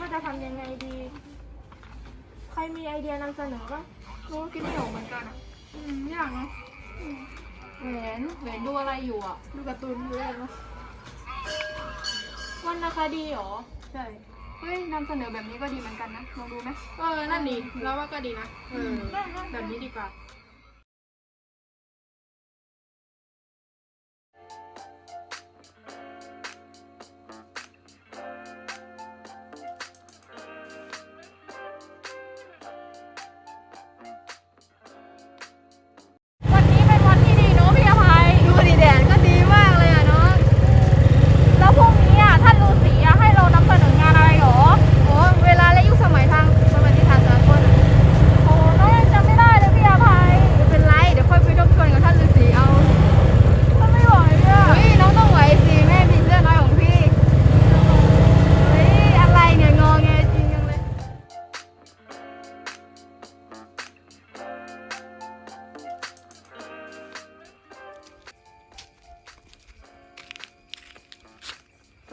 ว่าจะทำยังไงดี ใครมีไอเดียนำเสนอบ้างรู้ว่าคิดไม่ออกเหมือนกันอะอืมยากเนาะแหวนแหวนดูอะไรอยู่อะ ดูการ์ตูนเยอะเนอะวรรณคดีเหรอ ใช่เฮ้ยนำเสนอแบบนี้ก็ดีเหมือนกันนะลองดูไหมเออ นั่นดีเราว่าก็ดีนะ เออได้ได้แบบนี้ดีกว่า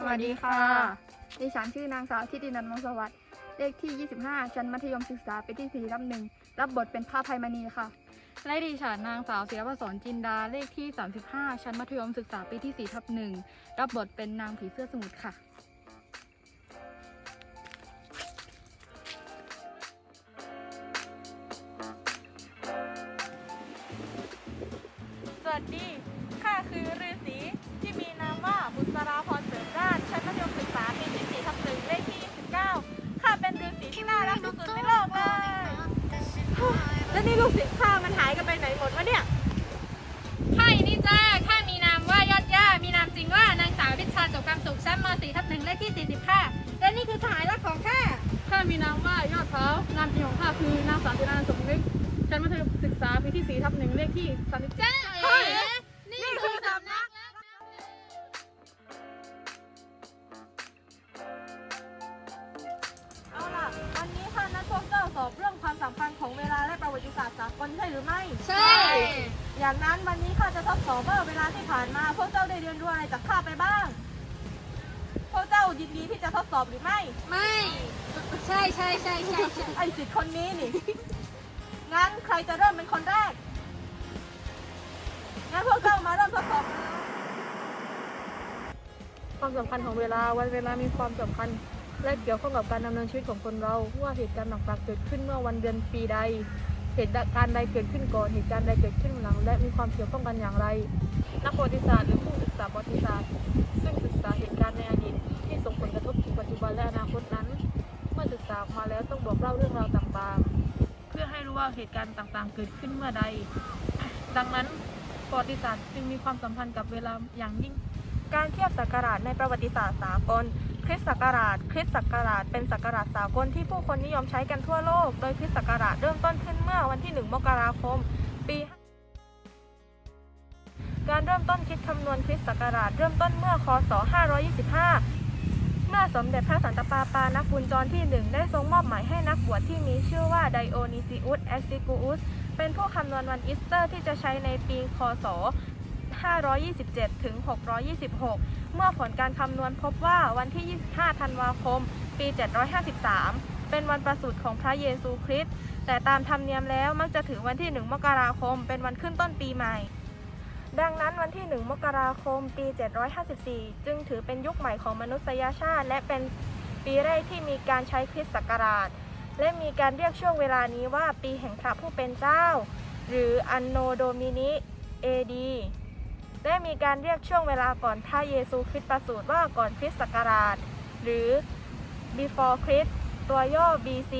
สวัสดีค่ะ ดิฉันชื่อนางสาวทิตินันท์มงสวัสดิ์ เลขที่ 25 ชั้นมัธยมศึกษาปีที่ 4 รับหนึ่ง รับบทเป็นพระภัยมณีค่ะ และดิฉันนางสาวศิรพศรจินดา เลขที่ 35 ชั้นมัธยมศึกษาปีที่4ทับหนึ่ง รับบทเป็นนางผีเสื้อสมุทรค่ะ สวัสดี ข้าคือฤ นี่ลูกศิษย์ข้ามันหายกันไปไหนหมดวะเนี่ยใช่นี่จ้าข้ามีนามว่ายอดย่า มีนามจริงว่านางสาวพิชชาจบความสุขชั้นม .4 ทับหนึ่งเลขที่ 45 และนี่คือสหายรักของข้า ข้ามีนามว่ายอดเท้านามจริงของข้าคือนางสาวจินาสมนึกชั้นมัธยมศึกษาปีที่4ทับหนึ่งเลขที่37จ้าเอ๋นี่ จะทดสอบหรือไม่ ไม่ ใช่ใช่ใช่ใช่ใช่ไอสิทธิ์คนนี้นี่ งั้นใครจะเริ่มเป็นคนแรก งั้นพวกเจ้ามาเริ่มทดสอบกันเลยความสำคัญของเวลาวันเวลามีความสำคัญ และเกี่ยวข้องกับการดำเนินชีวิตของคนเราว่าเหตุการณ์ต่างๆเกิดขึ้นเมื่อวันเดือนปีใด เหตุการณ์ใดเกิดขึ้นก่อน เหตุการณ์ใดเกิดขึ้นหลัง และมีความเกี่ยวข้องกันอย่างไร นักประวัติศาสตร์หรือผู้ศึกษาประวัติศาสตร์ ซึ่งศึกษาเหตุการณ์ในอดีตที่ส่งผลกระทบ ถึงปัจจุบันและอนาคตนั้น เมื่อศึกษาออกมาแล้วต้องบอกเล่าเรื่องราวต่างๆ เพื่อให้รู้ว่าเหตุการณ์ต่างๆ เกิดขึ้นเมื่อใด ดังนั้นประวัติศาสตร์จึงมีความสัมพันธ์กับเวลาอย่างยิ่ง การเทียบศักราชในประวัติศาสตร์สากลคริสต์ศักราช คริสต์ศักราช เป็นศักราชสากลที่ผู้คนนิยมใช้กันทั่วโลก โดยคริสต์ศักราชเริ่มต้นขึ้นเมื่อวันที่ 1 มกราคม ปี การเริ่มต้นคิดคำนวณคริสต์ศักราชเริ่มต้นเมื่อ คศ 525 เมื่อสมเด็จพระสันตะปาปานักบุญจรที่หนึ่งได้ทรงมอบหมายให้นักบวชที่มีชื่อว่าไดโอนิซิอุสแอซิกูอุสเป็นผู้คำนวณวันอีสเตอร์ที่จะใช้ในปีคศ 527 ถึง 626 เมื่อผลการคำนวณพบว่าวันที่ 25 ธันวาคม ปี 753 เป็นวันประสูติของพระเยซูคริสต์แต่ตามธรรมเนียมแล้วมักจะถือวันที่ 1 มกราคม เป็นวันขึ้นต้นปีใหม่ ดังนั้นวันที่ 1 มกราคม ปี 754 จึงถือเป็นยุคใหม่ของมนุษยชาติ และเป็นปีแรกที่มีการใช้คริสต์ศักราช และมีการเรียกช่วงเวลานี้ว่าปีแห่งพระผู้เป็นเจ้า หรืออันโนโดมินิเอดีและมีการเรียกช่วงเวลาก่อนพระเยซูคริสต์ประสูติว่าก่อนคริสต์ศักราช หรือ before Christ ตัวย่อ BC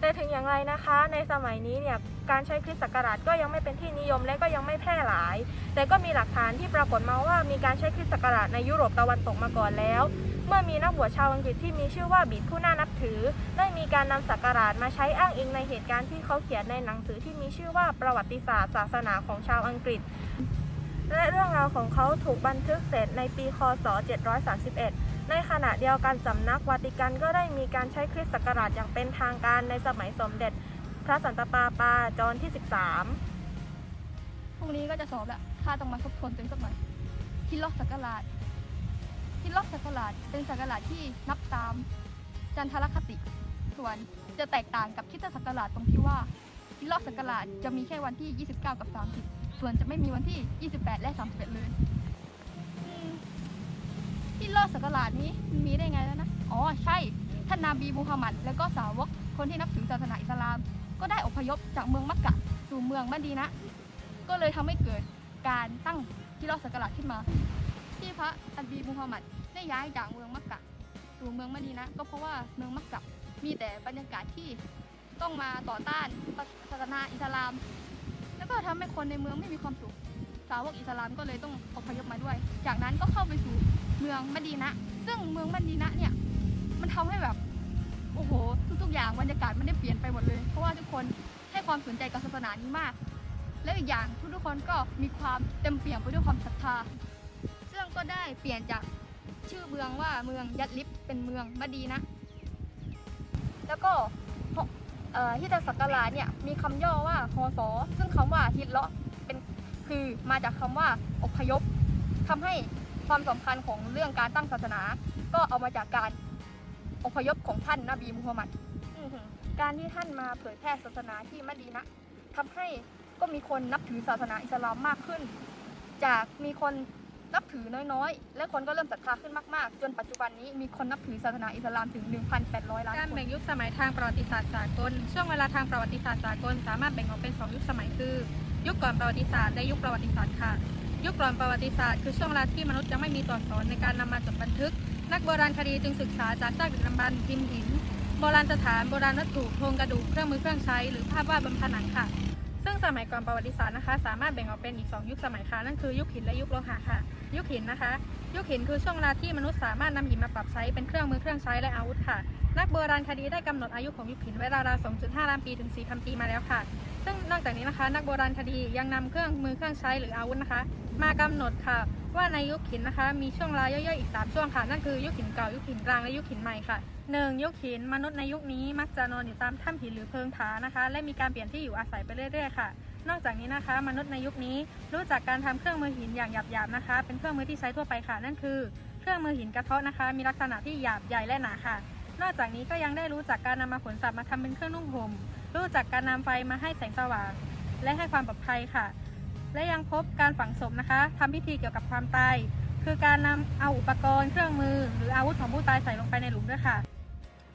แต่ถึงอย่างไรนะคะ ในสมัยนี้เนี่ย การใช้คริสตศักราชก็ยังไม่เป็นที่นิยมและก็ยังไม่แพร่หลาย แต่ก็มีหลักฐานที่ปรากฏมาว่ามีการใช้คริสตศักราชในยุโรปตะวันตกมาก่อนแล้ว เมื่อมีนักบวชชาวอังกฤษที่มีชื่อว่าบิดผู้น่านับถือ ได้มีการนำศักราชมาใช้อ้างอิงในเหตุการณ์ที่เขาเขียนในหนังสือที่มีชื่อว่าประวัติศาสตร์ศาสนาของชาวอังกฤษและเรื่องราวของเขาถูกบันทึกเสร็จในปี คศ 731 ในขณะเดียวกันสำนักวาติกันก็ได้มีการใช้คริสตศักราชอย่างเป็นทางการในสมัยสมเด็จ ระสันตะปาปาจอนที่ 13พรุ่งนี้ก็จะสอบแล้วข้าต้องมาทบทวนตัวเองสักหน่อยที่ล็อกสักราชที่ฮิตล็อกศักราชเป็นศักราชที่นับตาม จันทรคติ ส่วนจะแตกต่างกับคิดศักราชตรงที่ว่าฮิตล็อกศักราชจะมีแค่วันที่ 29 กับ 30 ส่วนจะไม่มีวันที่ 28 และ 31 เลยอืมฮิตล็อกศักราชนี้มีได้ไงแล้วนะ อ๋อ ใช่ ท่านนาบีมูฮัมหมัด แล้วก็สาวกคนที่นับถือศาสนาอิสลาม ก็ได้อพยพจากเมืองมักกะสู่เมืองมะดีนะ ก็เลยทำให้เกิดการตั้งฮิตล็อกศักราชขึ้นมา ที่พระอันบีมูฮัมมัดได้ย้ายจากเมืองมักกะสู่เมืองมะดีนะ ก็เพราะว่าเมืองมักกะมีแต่บรรยากาศที่ต้องมาต่อต้านศาสนาอิสลาม แล้วก็ทำให้คนในเมืองไม่มีความสุขสาวกอิสลามก็เลยต้องอพยพมาด้วย จากนั้นก็เข้าไปสู่เมืองมะดีนะ ซึ่งเมืองมะดีนะเนี่ยมันทำให้แบบ โอ้โห ทุกๆ อย่างบรรยากาศมันได้เปลี่ยนไปหมดเลย เพราะว่าทุกคนให้ความสนใจกับศาสนานี้มาก แล้วอีกอย่างทุกๆ คนก็มีความเต็มเปี่ยมไปด้วยความศรัทธา ซึ่งก็ได้เปลี่ยนจากชื่อเมืองว่าเมืองยัดลิฟเป็นเมืองมดีนะ แล้วก็ฮิตศักราชเนี่ยมีคำย่อว่าฮอสอซึ่งคำว่าฮิตเลาะเป็นคือมาจากคำว่าอพยพทำให้ความสำคัญของเรื่องการตั้งศาสนา ก็เอามาจากการ อพยพของท่านนบีมุฮัมมัดอื้อหือการที่ท่านมาเผยแพร่ศาสนาที่มะดีนะทำให้ก็มีคนนับถือศาสนาอิสลามมากขึ้น จากมีคนนับถือน้อยๆ และคนก็เริ่มศรัทธาขึ้นมากๆ จนปัจจุบันนี้มีคนนับถือศาสนาอิสลามถึง 1,800 ล้านการคนแบ่งยุคสมัยทางประวัติศาสตร์สากล ช่วงเวลาทางประวัติศาสตร์สากลสามารถแบ่งออกเป็น 2 ยุคสมัยคือ ยุคก่อนประวัติศาสตร์และยุคประวัติศาสตร์ค่ะ ยุคก่อนประวัติศาสตร์คือช่วงเวลาที่มนุษย์ยังไม่มีตัวอักษรในการนำมาจดบันทึก นักโบราณคดีจึงศึกษาจากซากดึกดำบรรพ์พิมพ์หิน โบราณสถานโบราณวัตถุโครงกระดูกเครื่องมือเครื่องใช้หรือภาพวาดบนผนังค่ะ ซึ่งสมัยก่อนประวัติศาสตร์นะคะ สามารถแบ่งออกเป็นอีก 2 ยุคสมัยค่ะนั่นคือยุคหินและยุคโลหะค่ะ ยุคหินนะคะ ยุคหินคือช่วงเวลาที่มนุษย์สามารถนำหินมาปรับใช้เป็นเครื่องมือเครื่องใช้และอาวุธค่ะ นักโบราณคดีได้กำหนดอายุของยุคหินไว้ราวๆ2.5ล้านปีถึง4,000ปีมาแล้วค่ะ ซึ่งนอกจากนี้นะคะ นักโบราณคดียังนำเครื่องมือเครื่องใช้หรืออาวุธนะคะ มากำหนดค่ะ ว่าในยุคหินนะคะ มีช่วงเวลาย่อยๆอีก 3 ช่วงค่ะ นั่นคือยุคหินเก่ายุคหินกลางและยุคหินใหม่ค่ะ 1. ยุคหินมนุษย์ในยุคนี้มักจะนอนอยู่ตามถ้ำหินหรือเพิงผานะคะ และมีการเปลี่ยนที่อยู่อาศัยไปเรื่อยๆค่ะ นอกจากนี้นะคะ มนุษย์ในยุคนี้รู้จักการทำเครื่องมือหินอย่างหยาบๆนะคะ เป็นเครื่องมือที่ใช้ทั่วไปค่ะ นั่นคือ เครื่องมือหินกระเทาะนะคะ มีลักษณะที่หยาบใหญ่และหนาค่ะ นอกจากนี้ก็ยังได้รู้จักการนำมาขนสัตว์มาทำเป็นเครื่องนุ่งห่มรู้จักการนำไฟมาให้แสงสว่างและให้ความปลอดภัยค่ะ และยังพบการฝังศพนะคะทำพิธีเกี่ยวกับความตาย คือการนำเอาอุปกรณ์เครื่องมือ หรืออาวุธของผู้ตายใส่ลงไปในหลุมด้วยค่ะ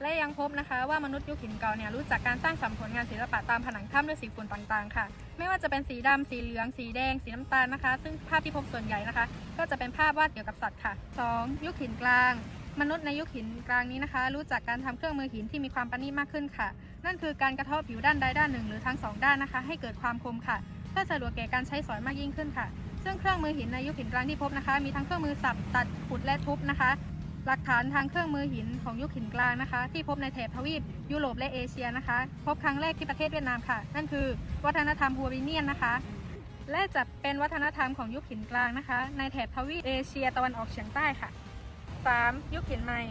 และยังพบนะคะว่ามนุษย์ยุคหินเก่าเนี่ยรู้จักการสร้างสรรค์ผลงานศิลปะตามผนังถ้ำด้วยสีฝุ่นต่างๆ ค่ะ ไม่ว่าจะเป็นสีดำสีเหลือง สีแดง สีน้ำตาลนะคะ ซึ่งภาพที่พบส่วนใหญ่นะคะ ก็จะเป็นภาพวาดเกี่ยวกับสัตว์ค่ะ 2. ยุคหินกลางมนุษย์ในยุคหินกลางนี้นะคะ รู้จักการทำเครื่องมือหินที่มีความประณีตมากขึ้นค่ะ นั่นคือการกระทาะผิวด้านใดด้านหนึ่งหรือทั้งสองด้านนะคะ ให้เกิดความคมค่ะ เพื่อสะดวกแก่การใช้สอยมากยิ่งขึ้นค่ะ ซึ่งเครื่องมือหินในยุคหินกลางที่พบนะคะ มีทั้งเครื่องมือสับตัดขุดและทุบนะคะ หลักฐานทางเครื่องมือหินของยุคหินกลางนะคะ ที่พบในแถบทวีปยุโรปและเอเชียนะคะ พบครั้งแรกที่ประเทศเวียดนามค่ะ นั่นคือวัฒนธรรมฮัววิเนียนนะคะและจะเป็นวัฒนธรรมของยุคหินกลางนะคะ ในแถบทวีปเอเชียตะวันออกเฉียงใต้ค่ะ 3. ยุคหินใหม่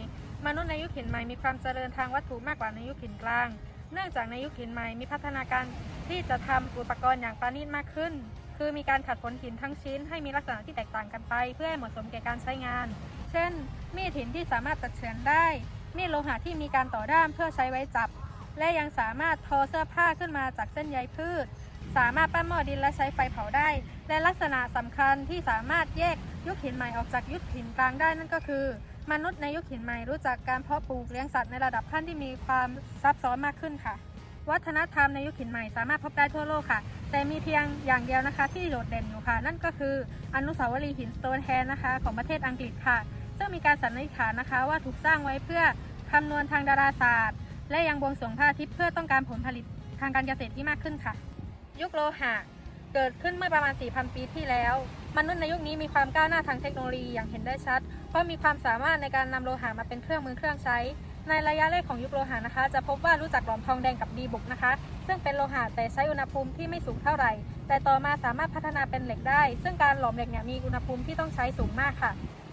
มนุษย์ในยุคหินใหม่มีความเจริญทางวัตถุมากกว่าในยุคหินกลาง เนื่องจากในยุคหินใหม่มีพัฒนาการ ที่จะทำอุปกรณ์อย่างประณีตมากขึ้น คือมีการขัดฝนหินทั้งชิ้น ให้มีลักษณะที่แตกต่างกันไป เพื่อให้เหมาะสมแก่การใช้งาน เช่น มีดหินที่สามารถตัดเฉือนได้ มีดโลหะที่มีการต่อด้ามเพื่อใช้ไว้จับ และยังสามารถทอเสื้อผ้าขึ้นมาจากเส้นใยพืช สามารถปั้นหม้อดินและใช้ไฟเผาได้ และลักษณะสำคัญที่สามารถแยกยุคหินใหม่ออกจากยุคหินกลางได้นั่นก็คือมนุษย์ในยุคหินใหม่รู้จักการเพาะปลูกเลี้ยงสัตว์ในระดับขั้นที่มีความซับซ้อนมากขึ้นค่ะ วัฒนธรรมในยุคหินใหม่สามารถพบได้ทั่วโลกค่ะ แต่มีเพียงอย่างเดียวนะคะ ที่โดดเด่นอยู่ค่ะ นั่นก็คืออนุสาวรีย์หินสโตนแฮนนะคะ ของประเทศอังกฤษค่ะ ซึ่งมีการสันนิษฐานนะคะ ว่าถูกสร้างไว้เพื่อคำนวณทางดาราศาสตร์ และยังบวงสรวงพระอาทิตย์เพื่อต้องการผลผลิตทางการเกษตรที่มากขึ้นค่ะ ยุคโลหะเกิดขึ้นเมื่อประมาณ 4,000 ปีที่แล้ว มนุษย์ในยุคนี้มีความก้าวหน้าทางเทคโนโลยีอย่างเห็นได้ชัด เพราะมีความสามารถในการนำโลหะมาเป็นเครื่องมือเครื่องใช้ ในระยะแรกของยุคโลหะนะคะ จะพบว่ารู้จักหลอมทองแดงกับดีบุกนะคะ ซึ่งเป็นโลหะแต่ใช้อุณหภูมิที่ไม่สูงเท่าไหร่ แต่ต่อมาสามารถพัฒนาเป็นเหล็กได้ ซึ่งการหลอมเหล็กเนี่ยมีอุณหภูมิที่ต้องใช้สูงมากค่ะ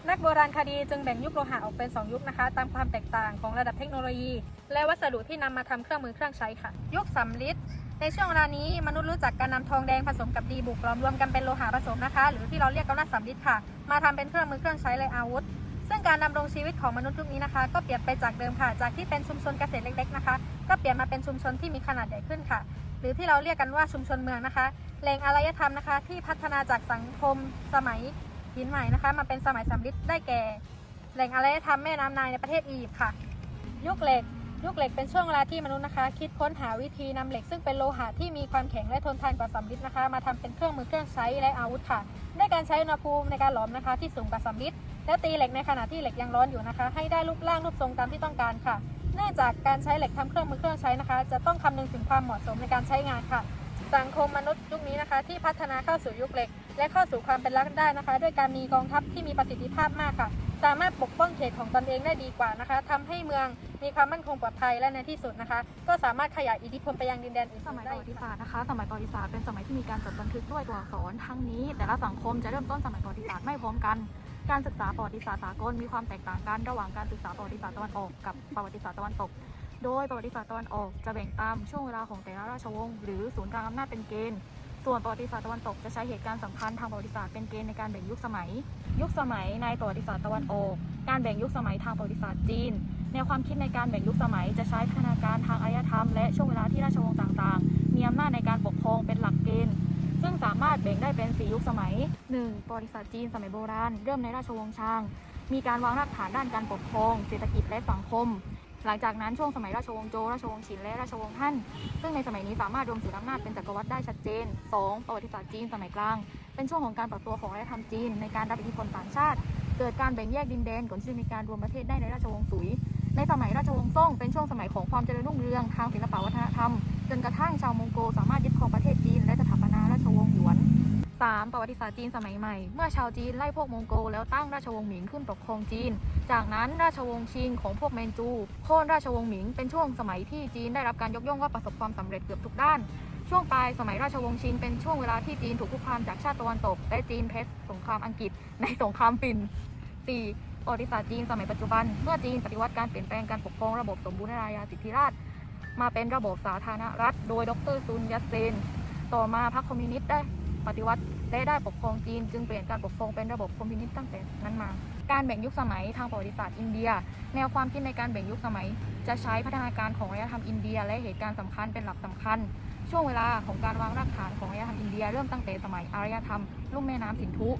นักโบราณคดีจึงแบ่งยุคโลหะออกเป็น 2 ยุคนะคะ ตามความแตกต่างของระดับเทคโนโลยี และวัสดุที่นำมาทำเครื่องมือเครื่องใช้ค่ะ ยุคสำริดในช่วงเวลานี้มนุษย์รู้จักการนำทองแดงผสมกับดีบุกหลอมรวมกันเป็นโลหะผสมนะคะ หรือที่เราเรียกกันว่าสำริดค่ะ มาทำเป็นเครื่องมือเครื่องใช้และอาวุธ ซึ่งการดำรงชีวิตของมนุษย์ยุคนี้นะคะ ก็เปลี่ยนไปจากเดิมค่ะ จากที่เป็นชุมชนเกษตรเล็ก ๆนะคะ ก็เปลี่ยนมาเป็นชุมชนที่มีขนาดใหญ่ขึ้นค่ะ หรือที่เราเรียกกันว่าชุมชนเมืองนะคะแหล่งอารยธรรมนะคะ ที่พัฒนาจากสังคมสมัยหินใหม่นะคะมาเป็นสมัยสำริดได้แก่ แหล่งอารยธรรมแม่น้ำนายในประเทศอียิปต์ค่ะ ยุคเหล็กยุคเหล็กเป็นช่วงเวลาที่มนุษย์นะคะ คิดค้นหาวิธีนำเหล็กซึ่งเป็นโลหะที่มีความแข็งและทนทานกว่าสำริดนะคะ มาทำเป็นเครื่องมือเครื่องใช้และอาวุธค่ะด้วยการใช้อุณหภูมิในการหลอมนะคะ ที่สูงกว่าสำริด และตีเหล็กในขณะที่เหล็กยังร้อนอยู่นะคะ ให้ได้รูปร่างรูปทรงตามที่ต้องการค่ะ เนื่องจากการใช้เหล็กทำเครื่องมือเครื่องใช้นะคะ จะต้องคำนึงถึงความเหมาะสมในการใช้งานค่ะสังคมมนุษย์ยุคนี้นะคะ ที่พัฒนาเข้าสู่ยุคเหล็ก และเข้าสู่ความเป็นรัฐได้นะคะ ด้วยการมีกองทัพที่มีประสิทธิภาพมากค่ะ สามารถปกป้องเขตของตนเองได้ดีกว่านะคะทำให้เมืองมีความมั่นคงปลอดภัยและในที่สุดนะคะ ก็สามารถขยายอิทธิพลไปยังดินแดนอื่นสมัยๆปได้ระวัติศาสตร์นะคะ สมัยประวัติศาสตร์เป็นสมัยที่มีการจดบันทึกด้วยตัวอักษรทั้งนี้ แต่ละสังคมจะเริ่มต้นสมัยประวัติศาสตร์ไม่พร้อมกัน การศึกษาประวัติศาสตร์สากลมีความแตกต่างกันระหว่างการศึกษาประวัติศาสตร์ตะวันออกกับประวัติศาสตร์ตะวันตก โดยประวัติศาสตร์ตะวันออกจะแบ่งตามช่วงเวลาของแต่ละราชวงศ์หรือศูนย์กลางอำนาจเป็นเกณฑ์ ส่วนประวัติศาสตร์ตะวันตกจะใช้เหตุการณ์สำคัญทางประวัติศาสตร์เป็นเกณฑ์ในการแบ่งยุคสมัย ยุคสมัยในประวัติศาสตร์ตะวันออก การแบ่งยุคสมัยทางประวัติศาสตร์จีน แนวความคิดในการแบ่งยุคสมัยจะใช้พัฒนาการทางอารยธรรม และช่วงเวลาที่ราชวงศ์ต่างๆ มีอำนาจในการปกครองเป็นหลักเกณฑ์ ซึ่งสามารถแบ่งได้เป็น 4 ยุคสมัย 1. ประวัติศาสตร์จีนสมัยโบราณ เริ่มในราชวงศ์ชาง มีการวางรากฐานด้านการปกครอง เศรษฐกิจและสังคม หลังจากนั้นช่วงสมัยราชวงศ์โจวราชวงศ์ชินและราชวงศ์ฮั่น ซึ่งในสมัยนี้สามารถรวมศูนย์อำนาจเป็นจักรวรรดิได้ชัดเจน 2. ประวัติศาสตร์จีนสมัยกลาง เป็นช่วงของการปรับตัวของอารยธรรมจีนในการรับอิทธิพลต่างชาติ เกิดการแบ่งแยกดินแดนก่อนที่จะมีการรวมประเทศได้ในราชวงศ์สุยในสมัยราชวงศ์ซ่งเป็นช่วงสมัยของความเจริญรุ่งเรืองทางศิลปวัฒนธรรม จนกระทั่งชาวมองโกสามารถยึดครองประเทศจีน 3. ประวัติศาสตร์จีนสมัยใหม่ เมื่อชาวจีนไล่พวกมองโกลแล้วตั้งราชวงศ์หมิงขึ้นปกครองจีน จากนั้นราชวงศ์ชิงของพวกเมนจูโค่นราชวงศ์หมิงเป็นช่วงสมัยที่จีนได้รับการยกย่องว่าประสบความสำเร็จเกือบทุกด้าน ช่วงปลายสมัยราชวงศ์ชิงเป็นช่วงเวลาที่จีนถูกคุกคามจากชาติตะวันตก และจีนแพ้สงครามอังกฤษในสงครามฟิน 4. ประวัติศาสตร์จีนสมัยปัจจุบัน เมื่อจีนปฏิวัติการเปลี่ยนแปลงการปกครองระบบสมบูรณาญาสิทธิราช มาเป็นระบบสาธารณรัฐ โดยดรซุนยัตเซน ต่อมาพรรคคอมมิวนิสต์ได้ ปฏิวัติและได้ปกครองจีน จึงเปลี่ยนการปกครองเป็นระบบคอมมิวนิสต์ตั้งแต่นั้นมา การแบ่งยุคสมัยทางประวัติศาสตร์อินเดีย แนวความคิดในการแบ่งยุคสมัย จะใช้พัฒนาการของอารยธรรมอินเดีย และเหตุการณ์สำคัญเป็นหลักสำคัญ ช่วงเวลาของการวางรากฐานของอารยธรรมอินเดีย เริ่มตั้งแต่สมัยอารยธรรมลุ่มแม่น้ำสินธุ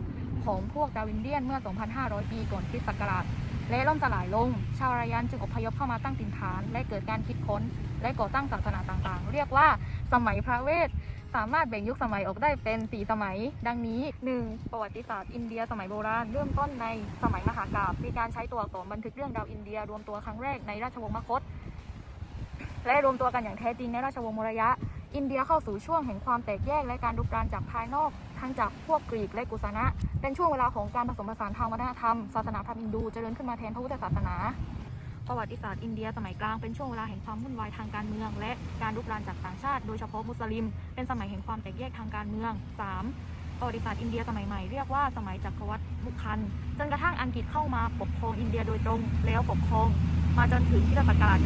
ของพวกดาวินเดียนเมื่อ 2,500 ปีก่อนคริสต์ศักราชและล่มสลายลง ชาวอารยันจึงอพยพเข้ามาตั้งถิ่นฐาน และเกิดการคิดค้น และก่อตั้งศาสนาต่างๆ เรียกว่าสมัยพระเวท สามารถแบ่งยุคสมัยออกได้เป็น 4 สมัย ดังนี้ 1. ประวัติศาสตร์อินเดียสมัยโบราณ เริ่มต้นในสมัยมหากาพย์มีการใช้ตัวอักษรบันทึกเรื่องราวอินเดีย รวมตัวครั้งแรกในราชวงศ์มคธและรวมตัวกันอย่างแท้จริงในราชวงศ์มรยะ อินเดียเข้าสู่ช่วงแห่งความแตกแยกและการรุกรานจากภายนอกทั้งจากพวกกรีกและกุสนะ เป็นช่วงเวลาของการผสมผสานทางวัฒนธรรมศาสนาพราหมณ์ฮินดูเจริญขึ้นมาแทนพระพุทธศาสนา ประวัติศาสตร์อินเดียสมัยกลางเป็นช่วงเวลาแห่งความวุ่นวายทางการเมือง และการรุกรานจากต่างชาติ โดยเฉพาะมุสลิม เป็นสมัยแห่งความแตกแยกทางการเมือง 3. ประวัติศาสตร์อินเดียสมัยใหม่เรียกว่าสมัยจักรวรรดิมุคันจนกระทั่งอังกฤษเข้ามาปกครองอินเดียโดยตรงแล้วปกครอง มาจนถึงคริสตศักราช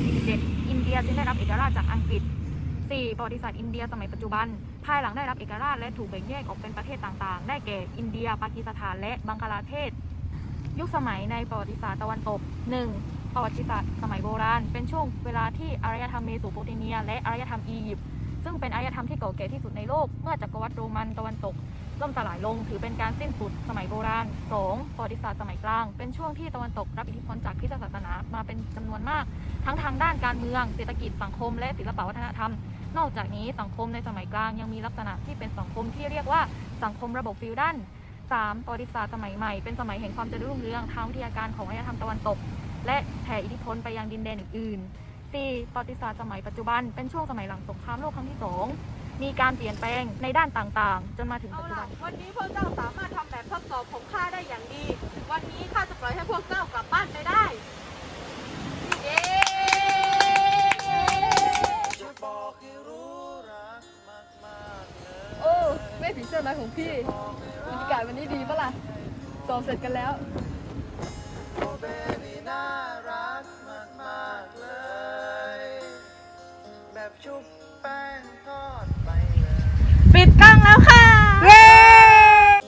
1947 อินเดียจึงได้รับเอกราชจากอังกฤษ 4. ประวัติศาสตร์อินเดียสมัยปัจจุบัน ภายหลังได้รับเอกราชและถูกแบ่งแยกออกเป็นประเทศต่างๆ ได้แก่อินเดีย ปากีสถาน และบังคลาเทศ ยุคสมัยในประวัติศาสตร์ตะวันตก 1. ประวัติศาสตร์สมัยโบราณ เป็นช่วงเวลาที่อารยธรรมเมโสโปเตเมีย และอารยธรรมอียิปต์ซึ่งเป็นอารยธรรมที่เก่าแก่ที่สุดในโลก เมื่อจักรวรรดิโรมันตะวันตกล่มสลายลงถือเป็นการสิ้นสุดสมัยโบราณ 2. ประวัติศาสตร์สมัยกลาง เป็นช่วงที่ตะวันตกรับอิทธิพลจากคริสตศาสนามาเป็นจำนวนมาก ทั้งทางด้านการเมืองเศรษฐกิจสังคม และศิลปวัฒนธรรม นอกจากนี้สังคมในสมัยกลางยังมีลักษณะที่เป็นสังคมที่เรียกว่าสังคมระบบฟิวดัล 3. ประวัติศาสตร์สมัยใหม่ เป็นสมัยแห่งความเจริญรุ่งเรืองทางวิทยาการของอารยธรรมตะวันตก และแผ่อิทธิพลไปยังดินแดนอื่นๆ 4. ประวัติศาสตร์สมัยปัจจุบัน เป็นช่วงสมัยหลังสงครามโลกครั้งที่ 2 มีการเปลี่ยนแปลงในด้านต่างๆ จนมาถึงปัจจุบัน วันนี้พวกเจ้าสามารถทำแบบทดสอบของข้าได้อย่างดี วันนี้ข้าจะปล่อยให้พวกเจ้ากลับ เสร็จกันแล้ว